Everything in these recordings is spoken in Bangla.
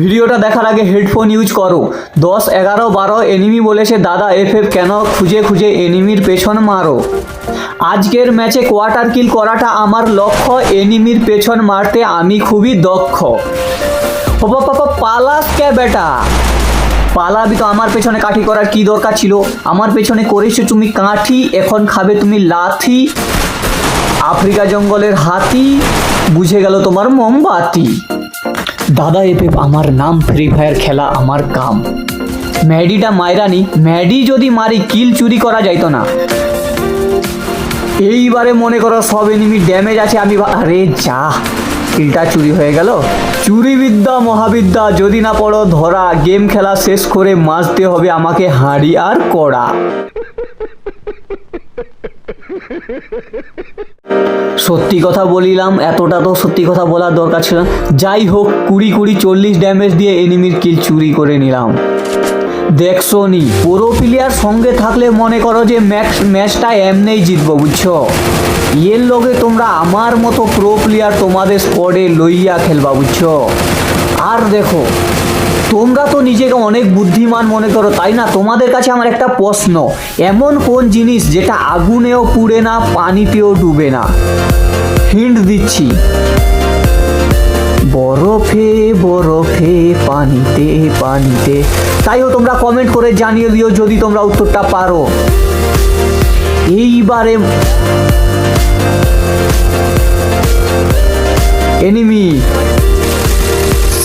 ভিডিওটা দেখার আগে হেডফোন ইউজ করো। দশ, এগারো, বারো এনিমি বলেছে দাদা এফ এফ কেন খুঁজে খুঁজে এনিমির পেছন মারো? আজকের ম্যাচে কোয়ার্টার কিল করাটা আমার লক্ষ্য এনিমির পেছন মারতে আমি খুবই দক্ষ। পালাস কে বেটা? পালাবি তো আমার পেছনে কাঠি করার কি দরকার ছিল? আমার পেছনে করেছ তুমি কাঠি, এখন খাবে তুমি লাথি। আফ্রিকা জঙ্গলের হাতি, বুঝে গেল তোমার মোমবাতি। দাদা এপে আমার নাম ফ্রি ফায়ার খেলা, আমার কাম। ম্যাডিটা মাইরানি, ম্যাডি যদি মারি, কিল চুরি করা যাইতো না। এইবারে মনে করো সব এনিমি ড্যামেজ আছে, আমি আরে যা, কিলটা চুরি হয়ে গেল। চুরি বিদ্যা মহাবিদ্যা, যদি না পড়ো, ধরা গেম খেলা শেষ করে মাজতে হবে আমাকে হাঁড়ি আর কড়া। সত্যি কথা বলিলাম, এতটা তো সত্যি কথা বলার দরকার ছিল। যাই হোক, কুড়ি কুড়ি চল্লিশ ড্যামেজ দিয়ে এনিমির কিল চুরি করে নিলাম। দেখছ নি, পুরো প্লেয়ার সঙ্গে থাকলে মনে করো যে ম্যাচ, ম্যাচটা এমনেই জিতবো, বুঝছ? এর লগে তোমরা আমার মতো প্রো প্লেয়ার তোমাদের স্পটে লইয়া খেলবা, বুঝছ? আর দেখো তোমরা তো নিজেকে অনেক বুদ্ধিমান মনে করো, তাই না? তোমাদের কাছে আমার একটা প্রশ্ন, এমন কোন জিনিস যেটা আগুনেও পুড়ে না, পানিতেও ডুবে না? হিন্ট দিচ্ছি। বরফে বরফে, পানিতে পানিতে। তাইও তোমরা কমেন্ট করে জানিয়ে দিও যদি তোমরা উত্তরটা পারো। এইবারে এনিমি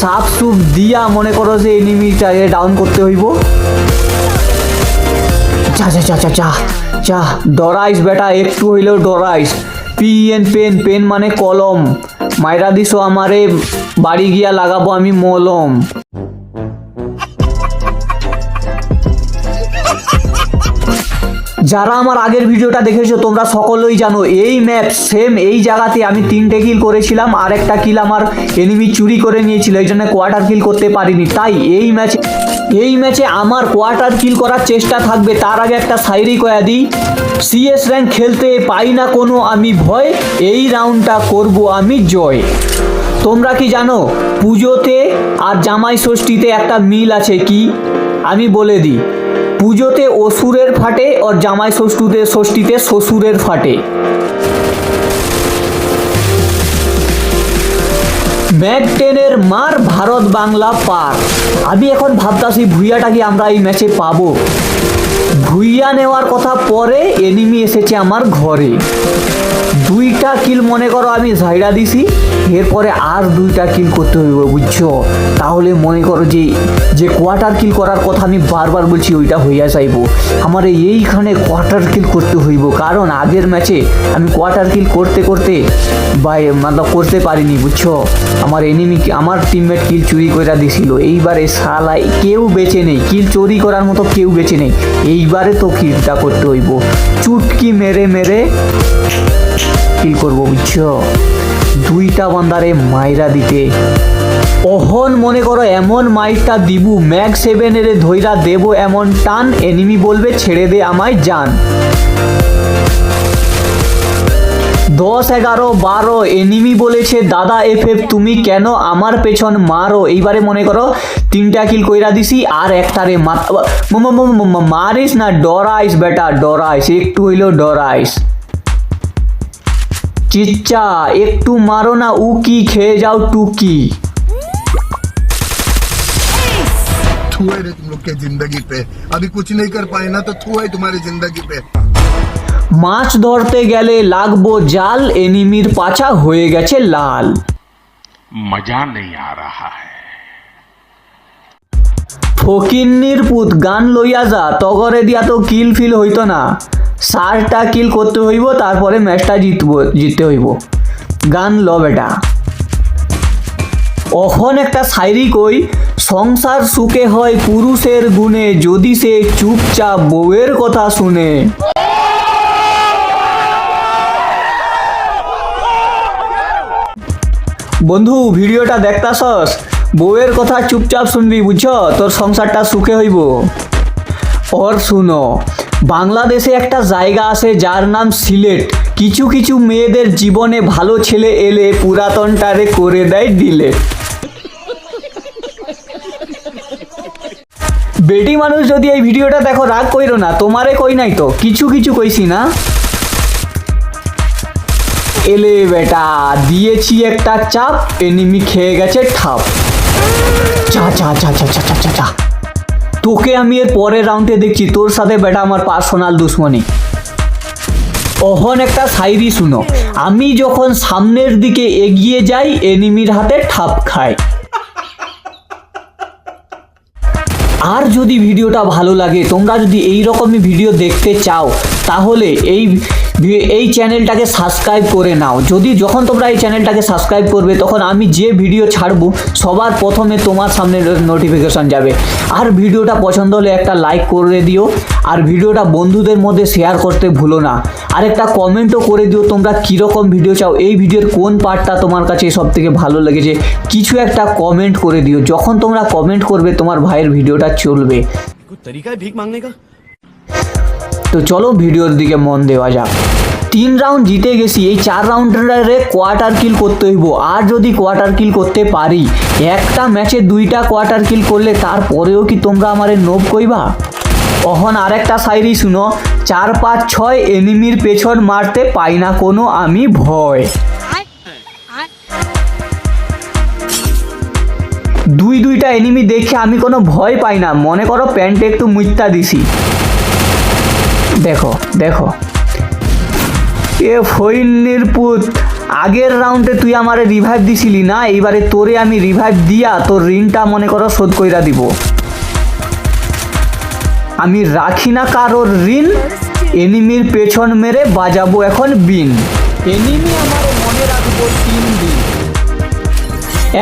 সাপ সুপ দিয়া মনে করো যে এনিমিটাকে ডাউন করতে হইব। যা যা যা যা চা যা ডরাইস বেটা, একটু হইলেও ডরাইস পি এন পেন পেন মানে কলম। মাইরা দিছো আমারে, বাড়ি গিয়া লাগাবো আমি মলম। যারা আমার আগের ভিডিওটা দেখেছ, তোমরা সকলেই জানো, এই ম্যাপ সেম এই জায়গাতে আমি তিনটে কিল করেছিলাম আর একটা কিল আমার এনিমি চুরি করে নিয়েছিল, এই জন্য কোয়ার্টার কিল করতে পারিনি। তাই এই ম্যাচে এই ম্যাচে আমার কোয়ার্টার কিল করার চেষ্টা থাকবে, তার আগে একটা সাইরি কয়া দিই। সিএস র্যাঙ্ক খেলতে পাই না কোনো আমি ভয়, এই রাউন্ডটা করব আমি জয়। তোমরা কি জানো, পুজোতে আর জামাই ষষ্ঠীতে একটা মিল আছে কি? আমি বলে দিই পুজোতে অসুরের ফাটে আর জামাই ষষ্ঠীতে ষষ্ঠীতে শ্বশুরের ফাটে। ম্যাক টেনের মার ভারত বাংলা পার। আমি এখন ভাবতাছি, ভুইয়াটা কি আমরা এই ম্যাচে পাবো? ভুইয়া নেওয়ার কথা পরে এনিমি এসেছে আমার ঘরে। দুইটা কিল মনে করো আমি ঝাইড়া দিছি, এরপরে আর দুইটা কিল করতে হইব, বুঝছ? তাহলে মনে করো যে যে কোয়ার্টার কিল করার কথা আমি বারবার বলছি, ওইটা হইয়া যাইব। আমার এইখানে কোয়ার্টার কিল করতে হইব, কারণ আগের ম্যাচে আমি কোয়ার্টার কিল করতে করতে বাই মানে করতে পারিনি, বুঝছ? আমার এনিমি আমার টিমমেট কিল চুরি করে দিছিল। এইবারে সালাই কেউ বেঁচে নেই কিল চুরি করার মতো কেউ বেঁচে নেই। এইবারে তো কিলটা করতে হইব। চুটকি মেরে মেরে কিল করব, বুঝছ? দুইটা বান্দারে মাইরা দিতে। অহন মনে করো এমন মাইকটা দিবু, ম্যাগ সেভেনের ধৈরা দেব এমন টান এনিমি বলবে ছেড়ে দে আমায় যান। দশ, এগারো, বারো এনিমি বলেছে, দাদা এফ এফ তুমি কেন আমার পেছন মারো? এইবারে মনে করো তিনটা কিল কইরা দিছি, আর একটারে মারিস না, ডরাইস বেটা, ডরাইস, একটু হইলেও ডরাইস। চিচ্চা একটু মারো না উকি খেয়ে যাও টুকি थू है रे तुम लोग के जिंदगी पे अभी कुछ नहीं कर पाए ना तो थू है तुम्हारी जिंदगी पे মাছ ধরতে গেলে লাগবো জাল এনিমির পাছা হয়ে গেছে লাল मजा नहीं आ रहा है ফকিন্নির পুত গান লইয়া যা তগরে দিয়া তো কিল ফিল হইতো না ষাটটা কিল করতে হইব, তারপরে ম্যাচটা জিতব, জিততে হইব। গান ল বেটা। অখন একটা শায়রি কই, সংসার সুখে হয় পুরুষের গুণে, যদি সে চুপচাপ বউয়ের কথা শুনে। বন্ধু, ভিডিওটা দেখতাছস? বউয়ের কথা চুপচাপ শুনবি, বুঝছ? তোর সংসারটা সুখে হইব। ওর শুনো বাংলাদেশে একটা জায়গা আছে যার নাম সিলেট। কিছু কিছু মেয়েদের জীবনে ভালো ছেলে এলে পুরাতনটারে করে দেয় ডিলেট। বেটি মানুষ যদি এই ভিডিওটা দেখো, রাগ কইরো না, তোমারে কই নাই তো? কিছু কিছু কইছি না? এলে বেটা, দিয়েছি একটা চাপ, এনিমি খেয়ে গেছে ঠাপ। চা চা চা চা চা চা চা চা। তোকে আমি এর পরের রাউন্ডে দেখছি। তোর সাথে বেটা আমার পার্সোনাল দুশ্মনী। অহন একটা সাইরি শুনো। আমি যখন সামনের দিকে এগিয়ে যাই, এনিমির হাতে ঠাপ খায় আর যদি ভিডিওটা ভালো লাগে, তোমরা যদি এই রকমই ভিডিও দেখতে চাও, তাহলে এই দিয়ে এই চ্যানেলটাকে সাবস্ক্রাইব করে নাও। যদি যখন তোমরা এই চ্যানেলটাকে সাবস্ক্রাইব করবে, তখন আমি যে ভিডিও ছাড়বো, সবার প্রথমে তোমার সামনে নোটিফিকেশান যাবে। আর ভিডিওটা পছন্দ হলে একটা লাইক করে দিও, আর ভিডিওটা বন্ধুদের মধ্যে শেয়ার করতে ভুলো না। আর একটা কমেন্টও করে দিও, তোমরা কীরকম ভিডিও চাও, এই ভিডিওর কোন পার্টটা তোমার কাছে সব থেকে ভালো লেগেছে, কিছু একটা কমেন্ট করে দিও। যখন তোমরা কমেন্ট করবে, তোমার ভাইয়ের ভিডিওটা চলবে। তরিকা ভিক মাংনে কা তো চলো ভিডিওর দিকে মন দেওয়া যাক। তিন রাউন্ড জিতে গেছি, এই চার রাউন্ডারে কোয়ার্টার কিল করতে হইব। আর যদি কোয়ার্টার কিল করতে পারি, একটা ম্যাচে দুইটা কোয়ার্টার কিল করলে তারপরেও কি তোমরা আমারে নোব কইবা? অহন আরেকটা সাইরি শুনো, চার পাঁচ ছয় এনিমির পেছন মারতে পাই না কোনো আমি ভয়। দুই দুইটা এনিমি দেখে আমি কোনো ভয় পাই না। মনে করো প্যান্টে একটু মুইত্তা দিছি। দেখো দেখো। এ ফইন্নির পুত আগের রাউন্ডে তুই আমারে রিভাইভ দিছিলি না? এইবারে তোরে আমি রিভাইভ দিয়া তোর ঋণটা মনে করো শোধ কইরা দিব। আমি রাখি না কারোর ঋণ এনিমির পেছন মেরে বাজাবো এখন বিন এনিমি আমার মনে রাখব তিন দিন।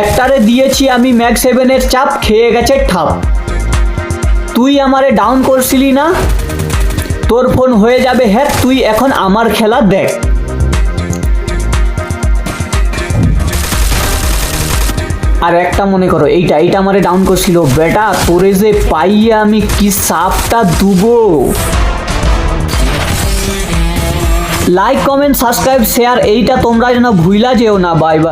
একটারে দিয়েছি আমি ম্যাক সেভেনের চাপ খেয়ে গেছে ঠাপ। তুই আমারে ডাউন করছিলি না? তোর ফোন হয়ে যাবে হ্যাঁ তুই এখন আমার খেলা দেখ। আর একটা মনে করো, এইটা এইটা আমারে ডাউন করছিল। বেটা, তোরে যে পাইয়ে আমি কি সাপটা দুবো? লাইক কমেন্ট সাবস্ক্রাইব শেয়ার এইটা তোমরা যেন ভুইলা যেও না বাই বাই